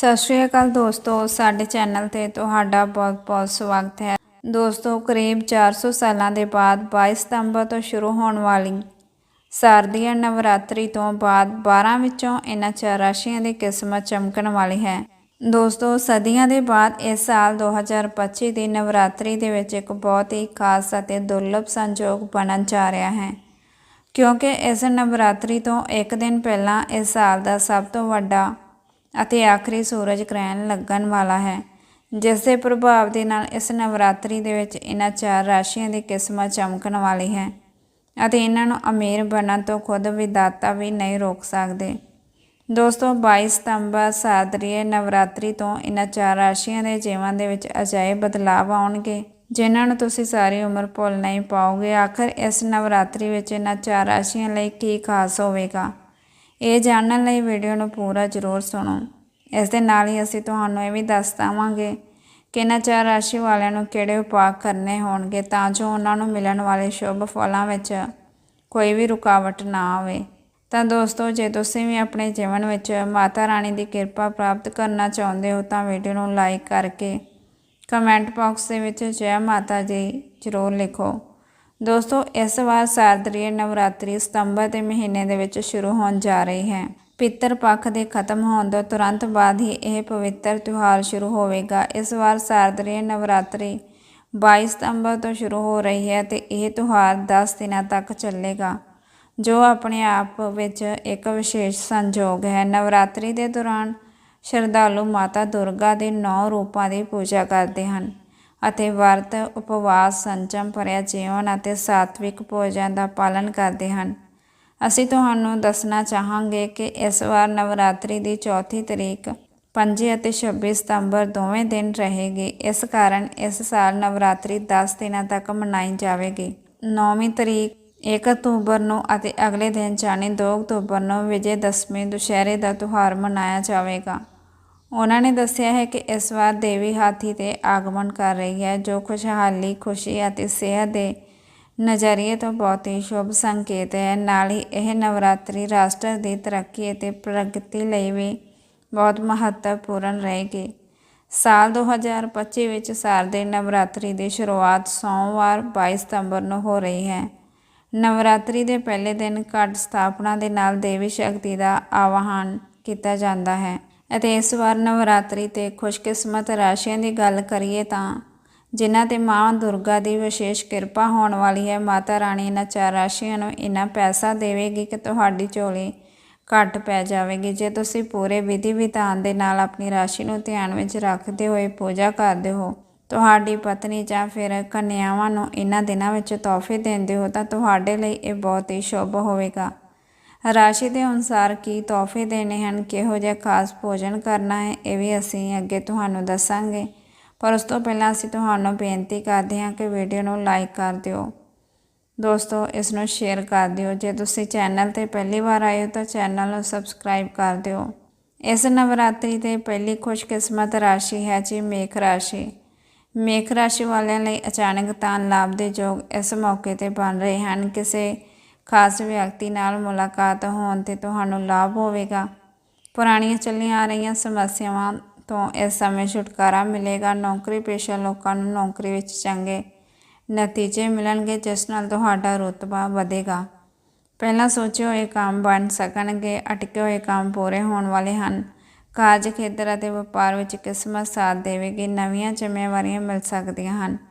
ਸਤਿ ਸ਼੍ਰੀ ਅਕਾਲ ਦੋਸਤੋ, ਸਾਡੇ ਚੈਨਲ ਤੇ ਤੁਹਾਡਾ ਬਹੁਤ-ਬਹੁਤ ਸਵਾਗਤ ਹੈ। ਦੋਸਤੋ, ਕਰੀਬ 400 ਸਾਲਾਂ ਦੇ ਬਾਅਦ 22 ਸਤੰਬਰ ਤੋਂ ਸ਼ੁਰੂ ਹੋਣ ਵਾਲੀ ਸਰਦੀਆਂ ਨਵਰਾਤਰੀ ਤੋਂ ਬਾਅਦ 12 ਵਿੱਚੋਂ ਇਹਨਾਂ ਚਾਰ ਰਾਸ਼ੀਆਂ ਦੀ ਕਿਸਮਤ ਚਮਕਣ ਵਾਲੀ ਹੈ। ਦੋਸਤੋ, ਸਦੀਆਂ ਦੇ ਬਾਅਦ ਇਸ ਸਾਲ 2025 ਦੀ ਨਵਰਾਤਰੀ ਦੇ ਵਿੱਚ ਇੱਕ ਬਹੁਤ ਹੀ ਖਾਸ ਅਤੇ ਦੁਰਲਭ ਸੰਜੋਗ ਬਣਨ ਜਾ ਰਿਹਾ ਹੈ। ਕਿਉਂਕਿ ਇਸ ਨਵਰਾਤਰੀ ਤੋਂ ਇੱਕ ਦਿਨ ਪਹਿਲਾਂ ਇਸ ਸਾਲ ਦਾ ਸਭ ਤੋਂ ਵੱਡਾ ਅਤੇ ਆਖਰੀ ਸੂਰਜ ਗ੍ਰਹਿਣ ਲੱਗਣ ਵਾਲਾ ਹੈ, ਜਿਸ ਦੇ ਪ੍ਰਭਾਵ ਦੇ ਨਾਲ ਇਸ ਨਵਰਾਤਰੀ ਦੇ ਵਿੱਚ ਇਹਨਾਂ ਚਾਰ ਰਾਸ਼ੀਆਂ ਦੀ ਕਿਸਮਤ ਚਮਕਣ ਵਾਲੀ ਹੈ ਅਤੇ ਇਹਨਾਂ ਨੂੰ ਅਮੀਰ ਬਣਨ ਤੋਂ ਖੁਦ ਵਿਦਾਤਾ ਵੀ ਨਹੀਂ ਰੋਕ ਸਕਦੇ। ਦੋਸਤੋ 22 ਸਤੰਬਰ ਸਾਦਰੀਏ ਨਵਰਾਤਰੀ ਤੋਂ ਇਹਨਾਂ ਚਾਰ ਰਾਸ਼ੀਆਂ ਦੇ ਜੀਵਨ ਦੇ ਵਿੱਚ ਅਜਾਇਬ ਬਦਲਾਅ ਆਉਣਗੇ, ਜਿਨ੍ਹਾਂ ਨੂੰ ਤੁਸੀਂ ਸਾਰੀ ਉਮਰ ਭੁੱਲ ਨਹੀਂ ਪਾਓਗੇ। ਆਖਰ ਇਸ ਨਵਰਾਤਰੀ ਵਿੱਚ ਇਹਨਾਂ ਚਾਰ ਰਾਸ਼ੀਆਂ ਲਈ ਕੀ ਖਾਸ ਹੋਵੇਗਾ? ਇਹ ਜਾਣਨ ਲਈ ਵੀਡੀਓ ਨੂੰ ਪੂਰਾ ਜ਼ਰੂਰ ਸੁਣੋ। ਇਸ ਦੇ ਨਾਲ ਹੀ ਅਸੀਂ ਤੁਹਾਨੂੰ ਇਹ ਵੀ ਦੱਸ ਦੇਵਾਂਗੇ ਕਿ ਇਹਨਾਂ ਚਾਰ ਰਾਸ਼ੀ ਵਾਲਿਆਂ ਨੂੰ ਕਿਹੜੇ ਉਪਾਅ ਕਰਨੇ ਹੋਣਗੇ ਤਾਂ ਜੋ ਉਹਨਾਂ ਨੂੰ ਮਿਲਣ ਵਾਲੇ ਸ਼ੁਭ ਫਲਾਂ ਵਿੱਚ ਕੋਈ ਵੀ ਰੁਕਾਵਟ ਨਾ ਆਵੇ। ਤਾਂ ਦੋਸਤੋ, ਜੇ ਤੁਸੀਂ ਵੀ ਆਪਣੇ ਜੀਵਨ ਵਿੱਚ ਮਾਤਾ ਰਾਣੀ ਦੀ ਕਿਰਪਾ ਪ੍ਰਾਪਤ ਕਰਨਾ ਚਾਹੁੰਦੇ ਹੋ ਤਾਂ ਵੀਡੀਓ ਨੂੰ ਲਾਈਕ ਕਰਕੇ ਕਮੈਂਟ ਬਾਕਸ ਦੇ ਵਿੱਚ ਜੈ ਮਾਤਾ ਜੀ ਜ਼ਰੂਰ ਲਿਖੋ। ਦੋਸਤੋ, ਇਸ ਵਾਰ ਸਾਰਦਰੀ ਨਵਰਾਤਰੀ ਸਤੰਬਰ ਦੇ ਮਹੀਨੇ ਦੇ ਵਿੱਚ ਸ਼ੁਰੂ ਹੋਣ ਜਾ ਰਹੀ ਹੈ। ਪਿੱਤਰ ਪੱਖ ਦੇ ਖਤਮ ਹੋਣ ਤੋਂ ਤੁਰੰਤ ਬਾਅਦ ਹੀ ਇਹ ਪਵਿੱਤਰ ਤਿਉਹਾਰ ਸ਼ੁਰੂ ਹੋਵੇਗਾ। ਇਸ ਵਾਰ ਸਾਰਦਰੀ ਨਵਰਾਤਰੀ 22 ਸਤੰਬਰ ਤੋਂ ਸ਼ੁਰੂ ਹੋ ਰਹੀ ਹੈ ਤੇ ਇਹ ਤਿਉਹਾਰ 10 ਦਿਨਾਂ ਤੱਕ ਚੱਲੇਗਾ, ਜੋ ਆਪਣੇ ਆਪ ਵਿੱਚ ਇੱਕ ਵਿਸ਼ੇਸ਼ ਸੰਜੋਗ ਹੈ। ਨਵਰਾਤਰੀ ਦੇ ਦੌਰਾਨ ਸ਼ਰਧਾਲੂ ਮਾਤਾ ਦੁਰਗਾ ਦੇ ਨੌ ਰੂਪਾਂ ਦੀ ਪੂਜਾ ਕਰਦੇ ਹਨ। ਅਤੇ ਵਰਤ ਉਪਵਾਸ ਸੰਜਮ ਭਰਿਆ ਜੀਵਨ ਅਤੇ ਸਾਤਵਿਕ ਭੋਜਨ ਦਾ ਪਾਲਨ ਕਰਦੇ ਹਨ। ਅਸੀਂ ਤੁਹਾਨੂੰ ਦੱਸਣਾ ਚਾਹਾਂਗੇ ਕਿ ਇਸ ਵਾਰ ਨਵਰਾਤਰੀ ਦੀ ਚੌਥੀ ਤਰੀਕ 5 ਅਤੇ 26 ਸਤੰਬਰ ਦੋਵੇਂ ਦਿਨ ਰਹੇਗੀ। ਇਸ ਕਾਰਨ ਇਸ ਸਾਲ ਨਵਰਾਤਰੀ 10 ਦਿਨਾਂ ਤੱਕ ਮਨਾਈ ਜਾਵੇਗੀ। 9ਵੀਂ ਤਰੀਕ 1 ਅਕਤੂਬਰ ਨੂੰ ਅਤੇ ਅਗਲੇ ਦਿਨ ਜਾਣੀ 2 ਅਕਤੂਬਰ ਨੂੰ ਵਿਜੇ ਦਸ਼ਮੀ ਦੁਸ਼ਹਿਰੇ ਦਾ ਤਿਉਹਾਰ ਮਨਾਇਆ ਜਾਵੇਗਾ। ਉਹਨਾਂ ਨੇ ਦੱਸਿਆ ਹੈ ਕਿ ਇਸ ਵਾਰ ਦੇਵੀ ਹਾਥੀ ਤੇ ਆਗਮਨ ਕਰ ਰਹੀ ਹੈ, ਜੋ ਖੁਸ਼ਹਾਲੀ, ਖੁਸ਼ੀ ਅਤੇ ਸਿਹਤ ਦੇ ਨਜ਼ਰੀਏ ਤੋਂ ਬਹੁਤ ਹੀ ਸ਼ੁਭ ਸੰਕੇਤ ਹੈ। ਨਾਲ ਹੀ ਇਹ ਨਵਰਾਤਰੀ ਰਾਸ਼ਟਰ ਦੀ ਤਰੱਕੀ ਅਤੇ ਪ੍ਰਗਤੀ ਲਈ ਵੀ ਬਹੁਤ ਮਹੱਤਵਪੂਰਨ ਰਹੇਗੀ। ਸਾਲ 2025 ਵਿੱਚ ਸਾਰਦੇ ਨਵਰਾਤਰੀ ਦੀ ਸ਼ੁਰੂਆਤ ਸੋਮਵਾਰ 22 ਸਤੰਬਰ ਨੂੰ ਹੋ ਰਹੀ ਹੈ। ਨਵਰਾਤਰੀ ਦੇ ਪਹਿਲੇ ਦਿਨ ਘਟ ਸਥਾਪਨਾ ਦੇ ਨਾਲ ਦੇਵੀ ਸ਼ਕਤੀ ਦਾ ਆਵਾਹਨ ਕੀਤਾ ਜਾਂਦਾ ਹੈ। ਅਤੇ ਇਸ ਵਾਰ ਨਵਰਾਤਰੀ ਤੇ ਖੁਸ਼ਕਿਸਮਤ ਰਾਸ਼ੀਆਂ ਦੀ ਗੱਲ ਕਰੀਏ ਤਾਂ ਜਿਨ੍ਹਾਂ ਤੇ ਮਾਂ ਦੁਰਗਾ ਦੀ ਵਿਸ਼ੇਸ਼ ਕਿਰਪਾ ਹੋਣ ਵਾਲੀ ਹੈ, ਮਾਤਾ ਰਾਣੀ ਇਹਨਾਂ ਚਾਰ ਰਾਸ਼ੀਆਂ ਨੂੰ ਇੰਨਾ ਪੈਸਾ ਦੇਵੇਗੀ ਕਿ ਤੁਹਾਡੀ ਝੋਲੀ ਘੱਟ ਪੈ ਜਾਵੇਗੀ। ਜੇ ਤੁਸੀਂ ਪੂਰੇ ਵਿਧੀ ਵਿਧਾਨ ਦੇ ਨਾਲ ਆਪਣੀ ਰਾਸ਼ੀ ਨੂੰ ਧਿਆਨ ਵਿੱਚ ਰੱਖਦੇ ਹੋਏ ਪੂਜਾ ਕਰਦੇ ਹੋ, ਤੁਹਾਡੀ ਪਤਨੀ ਜਾਂ ਫਿਰ ਕੰਨਿਆਵਾਂ ਨੂੰ ਇਹਨਾਂ ਦਿਨਾਂ ਵਿੱਚ ਤੋਹਫੇ ਦਿੰਦੇ ਹੋ, ਤਾਂ ਤੁਹਾਡੇ ਲਈ ਇਹ ਬਹੁਤ ਹੀ ਸ਼ੁਭ ਹੋਵੇਗਾ। ਰਾਸ਼ੀ ਦੇ ਅਨੁਸਾਰ ਕੀ ਤੋਹਫੇ ਦੇਣੇ ਹਨ, ਕਿਹੋ ਜਿਹਾ ਖਾਸ ਭੋਜਨ ਕਰਨਾ ਹੈ, ਇਹ ਵੀ ਅਸੀਂ ਅੱਗੇ ਤੁਹਾਨੂੰ ਦੱਸਾਂਗੇ। ਪਰ ਉਸ ਤੋਂ ਪਹਿਲਾਂ ਅਸੀਂ ਤੁਹਾਨੂੰ ਬੇਨਤੀ ਕਰਦੇ ਹਾਂ ਕਿ ਵੀਡੀਓ ਨੂੰ ਲਾਈਕ ਕਰ ਦਿਓ। ਦੋਸਤੋ, ਇਸ ਨੂੰ ਸ਼ੇਅਰ ਕਰ ਦਿਓ। ਜੇ ਤੁਸੀਂ ਚੈਨਲ ਤੇ ਪਹਿਲੀ ਵਾਰ ਆਏ ਹੋ ਤਾਂ ਚੈਨਲ ਨੂੰ ਸਬਸਕ੍ਰਾਈਬ ਕਰ ਦਿਓ। ਇਸ ਨਵਰਾਤਰੀ ਤੇ ਪਹਿਲੀ ਖੁਸ਼ਕਿਸਮਤ ਰਾਸ਼ੀ ਹੈ ਜੀ ਮੇਖ ਰਾਸ਼ੀ। ਮੇਖ ਰਾਸ਼ੀ ਵਾਲਿਆਂ ਲਈ ਅਚਾਨਕ ਤਾਨ ਲਾਭ ਦੇ ਯੋਗ ਇਸ ਮੌਕੇ ਤੇ ਬਣ ਰਹੇ ਹਨ। ਕਿਸੇ ਖਾਸ ਵਿਅਕਤੀ ਨਾਲ ਮੁਲਾਕਾਤ ਹੋਣ ਤੇ ਤੁਹਾਨੂੰ ਲਾਭ ਹੋਵੇਗਾ। ਪੁਰਾਣੀਆਂ ਚੱਲੀਆਂ ਆ ਰਹੀਆਂ ਸਮੱਸਿਆਵਾਂ ਤੋਂ ਇਸ ਸਮੇਂ ਛੁਟਕਾਰਾ ਮਿਲੇਗਾ। ਨੌਕਰੀ ਪੇਸ਼ਾ ਲੋਕਾਂ ਨੂੰ ਨੌਕਰੀ ਵਿੱਚ ਚੰਗੇ ਨਤੀਜੇ ਮਿਲਣਗੇ, ਜਿਸ ਨਾਲ ਤੁਹਾਡਾ ਰੁਤਬਾ ਵਧੇਗਾ। ਪਹਿਲਾਂ ਸੋਚੇ ਹੋਏ ਕੰਮ ਬਣ ਸਕਣਗੇ, ਅਟਕੇ ਹੋਏ ਕੰਮ ਪੂਰੇ ਹੋਣ ਵਾਲੇ ਹਨ। ਕਾਰਜ ਖੇਤਰ ਅਤੇ ਵਪਾਰ ਵਿੱਚ ਕਿਸਮਤ ਸਾਥ ਦੇਵੇਗੀ। ਨਵੀਆਂ ਜ਼ਿੰਮੇਵਾਰੀਆਂ ਮਿਲ ਸਕਦੀਆਂ ਹਨ।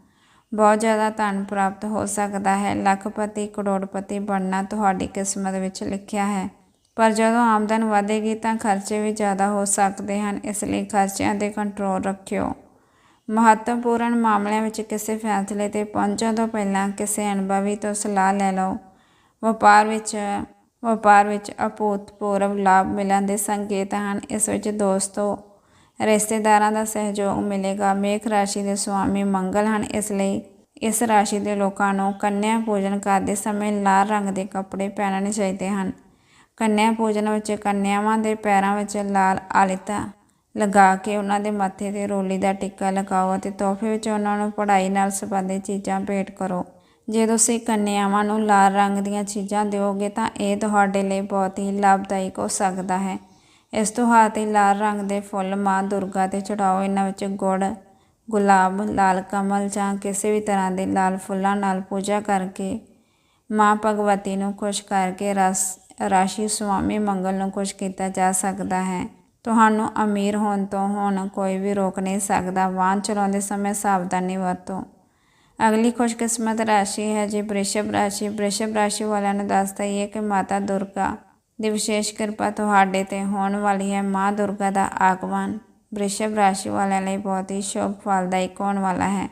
ਬਹੁਤ ਜ਼ਿਆਦਾ ਧਨ ਪ੍ਰਾਪਤ ਹੋ ਸਕਦਾ ਹੈ। ਲੱਖਪਤੀ, ਕਰੋੜਪਤੀ ਬਣਨਾ ਤੁਹਾਡੀ ਕਿਸਮਤ ਵਿੱਚ ਲਿਖਿਆ ਹੈ। ਪਰ ਜਦੋਂ ਆਮਦਨ ਵਧੇਗੀ ਤਾਂ ਖਰਚੇ ਵੀ ਜ਼ਿਆਦਾ ਹੋ ਸਕਦੇ ਹਨ, ਇਸ ਲਈ ਖਰਚਿਆਂ ਤੇ ਕੰਟਰੋਲ ਰੱਖਿਓ। ਮਹੱਤਵਪੂਰਨ ਮਾਮਲਿਆਂ ਵਿੱਚ ਕਿਸੇ ਫੈਸਲੇ ਤੇ ਪਹੁੰਚਣ ਤੋਂ ਪਹਿਲਾਂ ਕਿਸੇ ਅਨੁਭਵੀ ਤੋਂ ਸਲਾਹ ਲੈ ਲਓ। ਵਪਾਰ ਵਿੱਚ ਵਪਾਰ ਵਿੱਚ ਅਪੂਤਪੂਰਵ ਲਾਭ ਮਿਲਣ ਦੇ ਸੰਕੇਤ ਹਨ। ਇਸ ਵਿੱਚ ਦੋਸਤੋ ਰਿਸ਼ਤੇਦਾਰਾਂ ਦਾ ਸਹਿਯੋਗ ਮਿਲੇਗਾ। ਮੇਖ ਰਾਸ਼ੀ ਦੇ ਸੁਆਮੀ ਮੰਗਲ ਹਨ। ਇਸ ਲਈ ਇਸ ਰਾਸ਼ੀ ਦੇ ਲੋਕਾਂ ਨੂੰ ਕੰਨਿਆ ਪੂਜਨ ਕਰਦੇ ਸਮੇਂ ਲਾਲ ਰੰਗ ਦੇ ਕੱਪੜੇ ਪਹਿਨਣੇ ਚਾਹੀਦੇ ਹਨ। ਕੰਨਿਆ ਪੂਜਨ ਵਿੱਚ ਕੰਨਿਆਵਾਂ ਦੇ ਪੈਰਾਂ ਵਿੱਚ ਲਾਲ ਆਲਿਤਾ ਲਗਾ ਕੇ ਉਹਨਾਂ ਦੇ ਮੱਥੇ ਤੇ ਰੋਲੀ ਦਾ ਟਿੱਕਾ ਲਗਾਓ ਅਤੇ ਤੋਹਫੇ ਵਿੱਚ ਉਹਨਾਂ ਨੂੰ ਪੜ੍ਹਾਈ ਨਾਲ ਸੰਬੰਧਿਤ ਚੀਜ਼ਾਂ ਭੇਟ ਕਰੋ। ਜੇ ਤੁਸੀਂ ਕੰਨਿਆਵਾਂ ਨੂੰ ਲਾਲ ਰੰਗ ਦੀਆਂ ਚੀਜ਼ਾਂ ਦਿਓਗੇ ਤਾਂ ਇਹ ਤੁਹਾਡੇ ਲਈ ਬਹੁਤ ਹੀ ਲਾਭਦਾਇਕ ਹੋ ਸਕਦਾ ਹੈ। ਇਸ ਤੋਂ ਹੱਥ ਲਾਲ ਰੰਗ ਦੇ ਫੁੱਲ ਮਾਂ ਦੁਰਗਾ ਤੇ ਚੜਾਓ ਇਹਨਾਂ ਵਿੱਚ ਗੁੜ, ਗੁਲਾਬ, ਲਾਲ ਕਮਲ ਜਾਂ ਕਿਸੇ ਵੀ ਤਰ੍ਹਾਂ ਦੇ ਲਾਲ ਫੁੱਲਾਂ ਨਾਲ ਪੂਜਾ ਕਰਕੇ ਮਾਂ ਭਗਵਤੀ ਨੂੰ ਖੁਸ਼ ਕਰਕੇ ਰਸ, ਰਾਸ਼ੀ ਸੁਆਮੀ ਮੰਗਲ ਨੂੰ ਖੁਸ਼ ਕੀਤਾ ਜਾ ਸਕਦਾ ਹੈ। ਤੁਹਾਨੂੰ ਅਮੀਰ ਹੋਣ ਤੋਂ ਹੁਣ ਕੋਈ ਵੀ ਰੋਕ ਨਹੀਂ ਸਕਦਾ। ਵਾਹਨ ਚਲਾਉਂਦੇ ਸਮੇਂ ਸਾਵਧਾਨੀ ਵਰਤੋ। ਅਗਲੀ ਖੁਸ਼ਕਿਸਮਤ ਰਾਸ਼ੀ ਹੈ ਜੀ, ਬ੍ਰਿਸ਼ਭ ਰਾਸ਼ੀ। ਬ੍ਰਿਸ਼ਭ ਰਾਸ਼ੀ ਵਾਲਿਆਂ ਨੂੰ ਦੱਸਦਾ ਹੈ ਕਿ ਮਾਤਾ ਦੁਰਗਾ ਦੀ ਵਿਸ਼ੇਸ਼ ਕਿਰਪਾ ਤੁਹਾਡੇ ਤੇ ਹੋਣ ਵਾਲੀ ਹੈ। ਮਾਂ ਦੁਰਗਾ ਦਾ ਆਗਮਨ ਵ੍ਰਿਸ਼ਭ ਰਾਸ਼ੀ ਵਾਲਿਆਂ ਲਈ ਬਹੁਤ ਹੀ ਸ਼ੁਭ, ਫਲਦਾਇਕ ਹੋਣ ਵਾਲਾ ਹੈ।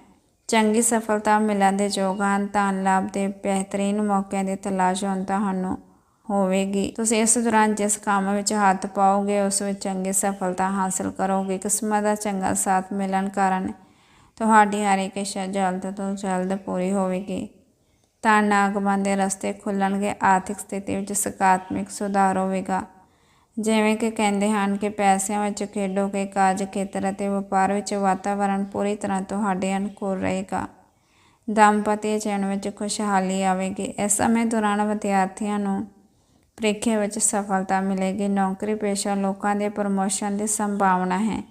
ਚੰਗੀ ਸਫਲਤਾ ਮਿਲਣ ਦੇ ਯੋਗ ਹਨ ਧਨ ਲਾਭ ਦੇ ਬਿਹਤਰੀਨ ਮੌਕਿਆਂ ਦੀ ਤਲਾਸ਼ ਹੁਣ ਤੁਹਾਨੂੰ ਹੋਵੇਗੀ। ਤੁਸੀਂ ਇਸ ਦੌਰਾਨ ਜਿਸ ਕੰਮ ਵਿੱਚ ਹੱਥ ਪਾਓਗੇ, ਉਸ ਵਿੱਚ ਚੰਗੀ ਸਫਲਤਾ ਹਾਸਲ ਕਰੋਗੇ। ਕਿਸਮਤ ਦਾ ਚੰਗਾ ਸਾਥ ਮਿਲਣ ਕਾਰਨ ਤੁਹਾਡੀ ਹਰ ਇੱਕ ਇੱਛਾ ਜਲਦ ਤੋਂ ਜਲਦ ਪੂਰੀ ਹੋਵੇਗੀ। ਤਾਂ ਨਾਗਮਨ ਦੇ ਰਸਤੇ ਖੁੱਲਣਗੇ ਆਰਥਿਕ ਸਥਿਤੀ ਵਿੱਚ ਸਕਾਰਾਤਮਕ ਸੁਧਾਰ ਹੋਵੇਗਾ। ਜਿਵੇਂ ਕਿ ਕਹਿੰਦੇ ਹਨ ਕਿ ਪੈਸਿਆਂ ਵਿੱਚ ਖੇਡੋਗੇ ਕਾਰਜ ਖੇਤਰ ਅਤੇ ਵਪਾਰ ਵਿੱਚ ਵਾਤਾਵਰਣ ਪੂਰੀ ਤਰ੍ਹਾਂ ਤੁਹਾਡੇ ਅਨੁਕੂਲ ਰਹੇਗਾ। ਦੰਪਤੀ ਜੀਵਨ ਵਿੱਚ ਖੁਸ਼ਹਾਲੀ ਆਵੇਗੀ। ਇਸ ਸਮੇਂ ਦੌਰਾਨ ਵਿਦਿਆਰਥੀਆਂ ਨੂੰ ਪ੍ਰੀਖਿਆ ਵਿੱਚ ਸਫਲਤਾ ਮਿਲੇਗੀ। ਨੌਕਰੀ ਪੇਸ਼ਾ ਲੋਕਾਂ ਦੇ ਪ੍ਰਮੋਸ਼ਨ ਦੀ ਸੰਭਾਵਨਾ ਹੈ।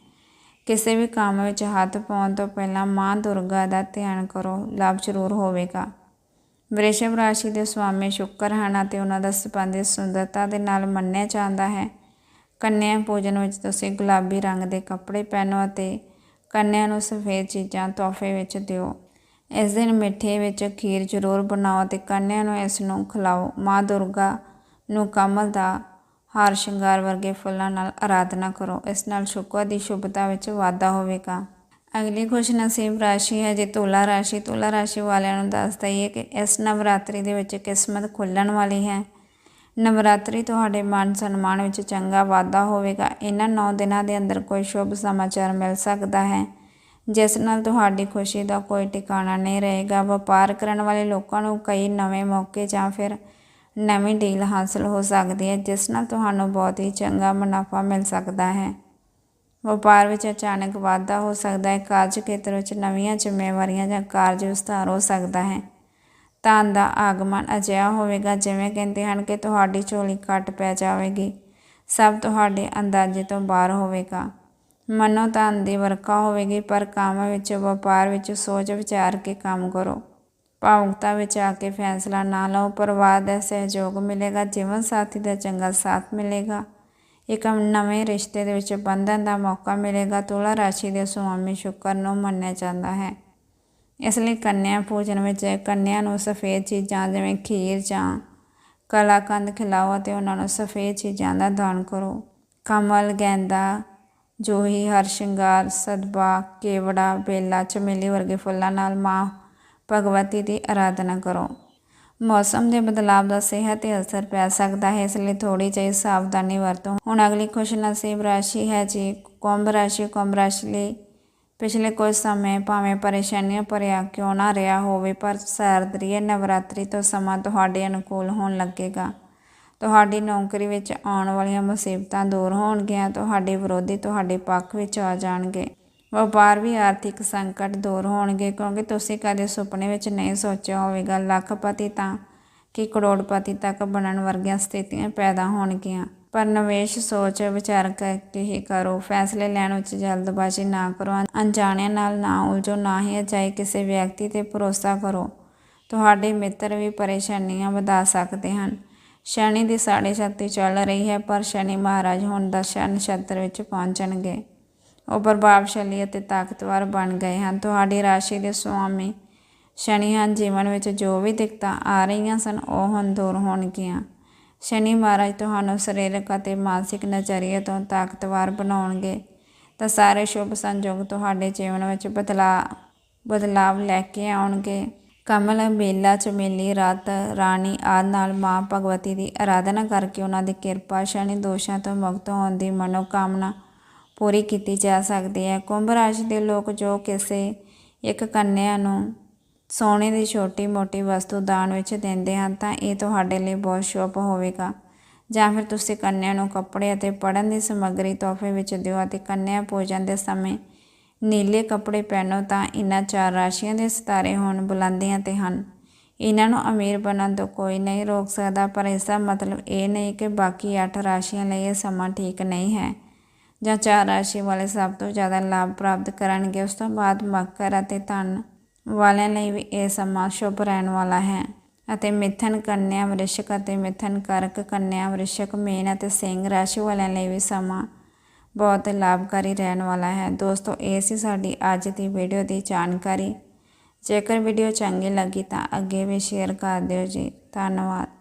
ਕਿਸੇ ਵੀ ਕੰਮ ਵਿੱਚ ਹੱਥ ਪਾਉਣ ਤੋਂ ਪਹਿਲਾਂ ਮਾਂ ਦੁਰਗਾ ਦਾ ਧਿਆਨ ਕਰੋ। ਲਾਭ ਜ਼ਰੂਰ ਹੋਵੇਗਾ। ਵ੍ਰਿਸ਼ਭ ਰਾਸ਼ੀ ਦੇ ਸੁਆਮੀ ਸ਼ੁੱਕਰ ਹਨ ਅਤੇ ਉਹਨਾਂ ਦਾ ਸੰਬੰਧ ਸੁੰਦਰਤਾ ਦੇ ਨਾਲ ਮੰਨਿਆ ਜਾਂਦਾ ਹੈ। ਕੰਨਿਆ ਪੂਜਨ ਵਿੱਚ ਤੁਸੀਂ ਗੁਲਾਬੀ ਰੰਗ ਦੇ ਕੱਪੜੇ ਪਹਿਨੋ ਅਤੇ ਕੰਨਿਆ ਨੂੰ ਸਫੇਦ ਚੀਜ਼ਾਂ, ਤੋਹਫੇ ਵਿੱਚ ਦਿਓ। ਇਸ ਦਿਨ ਮਿੱਠੇ ਵਿੱਚ ਖੀਰ ਜ਼ਰੂਰ ਬਣਾਓ ਅਤੇ ਕੰਨਿਆ ਨੂੰ ਇਸ ਨੂੰ ਖਿਲਾਓ। ਮਾਂ ਦੁਰਗਾ ਨੂੰ ਕਮਲ ਦਾ ਹਾਰ ਸ਼ਿੰਗਾਰ ਵਰਗੇ ਫੁੱਲਾਂ ਨਾਲ ਆਰਾਧਨਾ ਕਰੋ। ਇਸ ਨਾਲ ਸ਼ੁਕਰ ਦੀ ਸ਼ੁਭਤਾ ਵਿੱਚ ਵਾਧਾ ਹੋਵੇਗਾ। ਅਗਲੀ ਖੁਸ਼ ਨਸੀਬ ਰਾਸ਼ੀ ਹੈ ਜੀ ਤੁਲਾ ਰਾਸ਼ੀ ਤੁਲਾ ਰਾਸ਼ੀ ਵਾਲਿਆਂ ਨੂੰ ਦੱਸ ਦਈਏ ਕਿ ਇਸ ਨਵਰਾਤਰੀ ਦੇ ਵਿੱਚ ਕਿਸਮਤ ਖੁੱਲਣ ਵਾਲੀ ਹੈ। ਨਵਰਾਤਰੀ ਤੁਹਾਡੇ ਮਾਨ ਸਨਮਾਨ ਵਿੱਚ ਚੰਗਾ ਵਾਧਾ ਹੋਵੇਗਾ। ਇਹਨਾਂ 9 ਦਿਨਾਂ ਦੇ ਅੰਦਰ ਕੋਈ ਸ਼ੁਭ ਸਮਾਚਾਰ ਮਿਲ ਸਕਦਾ ਹੈ। ਜਿਸ ਨਾਲ ਤੁਹਾਡੀ ਖੁਸ਼ੀ ਦਾ ਕੋਈ ਟਿਕਾਣਾ ਨਹੀਂ ਰਹੇਗਾ। ਵਪਾਰ ਕਰਨ ਵਾਲੇ ਲੋਕਾਂ ਨੂੰ ਕਈ ਨਵੇਂ ਮੌਕੇ ਜਾਂ ਫਿਰ ਨਵੀਂ ਡੀਲ ਹਾਸਲ ਹੋ ਸਕਦੀ ਹੈ, ਜਿਸ ਨਾਲ ਤੁਹਾਨੂੰ ਬਹੁਤ ਹੀ ਚੰਗਾ ਮੁਨਾਫਾ ਮਿਲ ਸਕਦਾ ਹੈ। ਵਪਾਰ ਵਿੱਚ ਅਚਾਨਕ ਵਾਧਾ ਹੋ ਸਕਦਾ ਹੈ, ਕਾਰਜ ਖੇਤਰ ਵਿੱਚ ਨਵੀਆਂ ਜ਼ਿੰਮੇਵਾਰੀਆਂ ਜਾਂ ਕਾਰਜ ਵਿਸਥਾਰ ਹੋ ਸਕਦਾ ਹੈ। ਧਨ ਦਾ ਆਗਮਨ ਅਜਿਹਾ ਹੋਵੇਗਾ ਜਿਵੇਂ ਕਹਿੰਦੇ ਹਨ ਕਿ ਤੁਹਾਡੀ ਝੋਲੀ ਘੱਟ ਪੈ ਜਾਵੇਗੀ, ਸਭ ਤੁਹਾਡੇ ਅੰਦਾਜ਼ੇ ਤੋਂ ਬਾਹਰ ਹੋਵੇਗਾ। ਮਨੋ ਧਨ ਦੀ ਵਰਖਾ ਹੋਵੇਗੀ, ਪਰ ਕੰਮ ਵਿੱਚ, ਵਪਾਰ ਵਿੱਚ ਸੋਚ ਵਿਚਾਰ ਕੇ ਕੰਮ ਕਰੋ। ਭਾਵੁਕਤਾ ਵਿੱਚ ਆ ਕੇ ਫੈਸਲਾ ਨਾ ਲਓ ਪਰਿਵਾਰ ਦਾ ਸਹਿਯੋਗ ਮਿਲੇਗਾ, ਜੀਵਨ ਸਾਥੀ ਦਾ ਚੰਗਾ ਸਾਥ ਮਿਲੇਗਾ। ਇੱਕ ਨਵੇਂ ਰਿਸ਼ਤੇ ਦੇ ਵਿੱਚ ਬੰਧਨ ਦਾ ਮੌਕਾ ਮਿਲੇਗਾ, ਤੁਲਾ ਰਾਸ਼ੀ ਦੇ ਸੁਆਮੀ ਸ਼ੁਕਰ ਨੂੰ ਮੰਨਿਆ ਜਾਂਦਾ ਹੈ। ਇਸ ਲਈ ਕੰਨਿਆ ਪੂਜਨ ਵਿੱਚ ਕੰਨਿਆ ਨੂੰ ਸਫੇਦ ਚੀਜ਼ਾਂ ਜਿਵੇਂ ਖੀਰ ਜਾਂ ਕਲਾਕੰਦ ਖਿਲਾਓ ਅਤੇ ਉਹਨਾਂ ਨੂੰ ਸਫੇਦ ਚੀਜ਼ਾਂ ਦਾ ਦਾਨ ਕਰੋ। ਕਮਲ, ਗੈਂਦਾ, ਜੋਹੀ ਹਰ ਸ਼ਿੰਗਾਰ ਸਦਬਾ, ਕੇਵੜਾ, ਬੇਲਾ, ਚਮੇਲੀ ਵਰਗੇ ਫੁੱਲਾਂ ਨਾਲ ਮਾਂ ਭਗਵਤੀ ਦੀ ਆਰਾਧਨਾ ਕਰੋ। ਮੌਸਮ ਦੇ ਬਦਲਾਵ ਦਾ ਸਿਹਤ ਤੇ ਅਸਰ ਪੈ ਸਕਦਾ ਹੈ, ਇਸ ਲਈ ਥੋੜੀ ਜਿਹੀ ਸਾਵਧਾਨੀ ਵਰਤੋ। ਹੁਣ ਅਗਲੀ ਖੁਸ਼ ਨਸੀਬ ਰਾਸ਼ੀ ਹੈ ਜੀ, ਕੁੰਭ ਰਾਸ਼ੀ। ਕੁੰਭ ਰਾਸ਼ੀ ਲਈ ਪਿਛਲੇ ਕੁਝ ਸਮੇਂ ਭਾਵੇਂ ਪਰੇਸ਼ਾਨੀਆਂ ਭਰਿਆ ਕਿਉਂ ਨਾ ਰਿਹਾ ਹੋਵੇ, ਪਰ ਸਰਦਰੀਏ ਨਵਰਾਤਰੀ ਤੋਂ ਸਮਾਂ ਤੁਹਾਡੇ ਅਨੁਕੂਲ ਹੋਣ ਲੱਗੇਗਾ। ਤੁਹਾਡੀ ਨੌਕਰੀ ਵਿੱਚ ਆਉਣ ਵਾਲੀਆਂ ਮੁਸੀਬਤਾਂ ਦੂਰ ਹੋਣਗੀਆਂ, ਤੁਹਾਡੇ ਵਿਰੋਧੀ ਤੁਹਾਡੇ ਪੱਖ ਵਿੱਚ ਆ ਜਾਣਗੇ। ਵਪਾਰ ਵੀ ਆਰਥਿਕ ਸੰਕਟ ਦੂਰ ਹੋਣਗੇ, ਕਿਉਂਕਿ ਤੁਸੀਂ ਕਦੇ ਸੁਪਨੇ ਵਿੱਚ ਨਹੀਂ ਸੋਚਿਆ ਹੋਵੇਗਾ। ਲੱਖਪਤੀ ਤਾਂ ਕਿ ਕਰੋੜਪਤੀ ਤੱਕ ਬਣਨ ਵਰਗੀਆਂ ਸਥਿਤੀਆਂ ਪੈਦਾ ਹੋਣਗੀਆਂ। ਪਰ ਨਿਵੇਸ਼, ਸੋਚ, ਵਿਚਾਰ ਕਰਕੇ ਹੀ ਕਰੋ। ਫੈਸਲੇ ਲੈਣ ਵਿੱਚ ਜਲਦਬਾਜ਼ੀ ਨਾ ਕਰੋ। ਅਣਜਾਣਿਆਂ ਨਾਲ ਨਾ ਉਲਝੋ, ਨਾ ਹੀ ਅਜਾਈ ਕਿਸੇ ਵਿਅਕਤੀ ਤੇ ਭਰੋਸਾ ਕਰੋ। ਤੁਹਾਡੇ ਮਿੱਤਰ ਵੀ ਪਰੇਸ਼ਾਨੀਆਂ ਵਧਾ ਸਕਦੇ ਹਨ। ਸ਼ਨੀ ਦੀ ਸਾੜੀ ਸ਼ਕਤੀ ਚੱਲ ਰਹੀ ਹੈ, ਪਰ ਸ਼ਨੀ ਮਹਾਰਾਜ ਹੁਣ ਦਸ਼ਾ ਨਛੱਤਰ ਵਿੱਚ ਪਹੁੰਚਣਗੇ। ਉਹ ਪ੍ਰਭਾਵਸ਼ਾਲੀ ਅਤੇ ਤਾਕਤਵਰ ਬਣ ਗਏ ਹਨ। ਤੁਹਾਡੀ ਰਾਸ਼ੀ ਦੇ ਸੁਆਮੀ ਸ਼ਨੀ ਹਨ। ਜੀਵਨ ਵਿੱਚ ਜੋ ਵੀ ਦਿੱਕਤਾਂ ਆ ਰਹੀਆਂ ਸਨ, ਉਹ ਹੁਣ ਦੂਰ ਹੋਣਗੀਆਂ। ਸ਼ਨੀ ਮਹਾਰਾਜ ਤੁਹਾਨੂੰ ਸਰੀਰਕ ਅਤੇ ਮਾਨਸਿਕ ਨਜ਼ਰੀਏ ਤੋਂ ਤਾਕਤਵਰ ਬਣਾਉਣਗੇ। ਤਾਂ ਸਾਰੇ ਸ਼ੁਭ ਸੰਜੋਗ ਤੁਹਾਡੇ ਜੀਵਨ ਵਿੱਚ ਬਦਲਾ, ਬਦਲਾਵ ਲੈ ਕੇ ਆਉਣਗੇ। ਕਮਲ, ਬੇਲਾ, ਚਮੇਲੀ, ਰਾਤ, ਰਾਣੀ ਆਦਿ ਨਾਲ ਮਾਂ ਭਗਵਤੀ ਦੀ ਆਰਾਧਨਾ ਕਰਕੇ ਉਹਨਾਂ ਦੀ ਕਿਰਪਾ ਸ਼ਨੀ ਦੋਸ਼ਾਂ ਤੋਂ ਮੁਕਤ ਹੋਣ ਦੀ ਮਨੋਕਾਮਨਾ ਪੂਰੀ ਕੀਤੀ ਜਾ ਸਕਦੀ ਹੈ। ਕੁੰਭ ਰਾਸ਼ੀ ਦੇ ਲੋਕ ਜੋ ਕਿਸੇ ਇੱਕ ਕੰਨਿਆ ਨੂੰ ਸੋਨੇ ਦੀ ਛੋਟੀ ਮੋਟੀ ਵਸਤੂ ਦਾਨ ਵਿੱਚ ਦਿੰਦੇ ਹਨ, ਤਾਂ ਇਹ ਤੁਹਾਡੇ ਲਈ ਬਹੁਤ ਸ਼ੁਭ ਹੋਵੇਗਾ। ਜਾਂ ਫਿਰ ਤੁਸੀਂ ਕੰਨਿਆ ਨੂੰ ਕੱਪੜੇ ਅਤੇ ਪੜ੍ਹਨ ਦੀ ਸਮੱਗਰੀ ਤੋਹਫੇ ਵਿੱਚ ਦਿਓ ਅਤੇ ਕੰਨਿਆ ਪੂਜਨ ਦੇ ਸਮੇਂ ਨੀਲੇ ਕੱਪੜੇ ਪਹਿਨੋ, ਤਾਂ ਇਹਨਾਂ ਚਾਰ ਰਾਸ਼ੀਆਂ ਦੇ ਸਿਤਾਰੇ ਹੁਣ ਬੁਲੰਦੀਆਂ ਤੇ ਹਨ। ਇਹਨਾਂ ਨੂੰ ਅਮੀਰ ਬਣਨ ਤੋਂ ਕੋਈ ਨਹੀਂ ਰੋਕ ਸਕਦਾ, ਪਰ ਇਸ ਦਾ ਮਤਲਬ ਇਹ ਨਹੀਂ ਕਿ ਬਾਕੀ 8 ਰਾਸ਼ੀਆਂ ਲਈ ਇਹ ਸਮਾਂ ਠੀਕ ਨਹੀਂ ਹੈ। ਜਾਂ ਚਾਰ ਰਾਸ਼ੀ ਵਾਲੇ ਸਭ ਤੋਂ ਜ਼ਿਆਦਾ ਲਾਭ ਪ੍ਰਾਪਤ ਕਰਨਗੇ, ਉਸ ਤੋਂ ਬਾਅਦ ਮਕਰ ਅਤੇ ਧਨ ਵਾਲਿਆਂ ਲਈ ਵੀ ਇਹ ਸਮਾਂ ਸ਼ੁਭ ਰਹਿਣ ਵਾਲਾ ਹੈ। ਅਤੇ ਮਿਥਨ ਕੰਨਿਆ ਵ੍ਰਿਸ਼ਕ ਅਤੇ ਮਿਥਨ ਕਰਕ ਕੰਨਿਆ ਵ੍ਰਿਸ਼ਕ ਮੇਨ ਅਤੇ ਸਿੰਘ ਰਾਸ਼ੀ ਵਾਲਿਆਂ ਲਈ ਵੀ ਸਮਾਂ ਬਹੁਤ ਲਾਭਕਾਰੀ ਰਹਿਣ ਵਾਲਾ ਹੈ। ਦੋਸਤੋ, ਇਹ ਸੀ ਸਾਡੀ ਅੱਜ ਦੀ ਵੀਡੀਓ ਦੀ ਜਾਣਕਾਰੀ। ਜੇਕਰ ਵੀਡੀਓ ਚੰਗੀ ਲੱਗੀ ਤਾਂ ਅੱਗੇ ਵੀ ਸ਼ੇਅਰ ਕਰ ਦਿਓ ਜੀ। ਧੰਨਵਾਦ।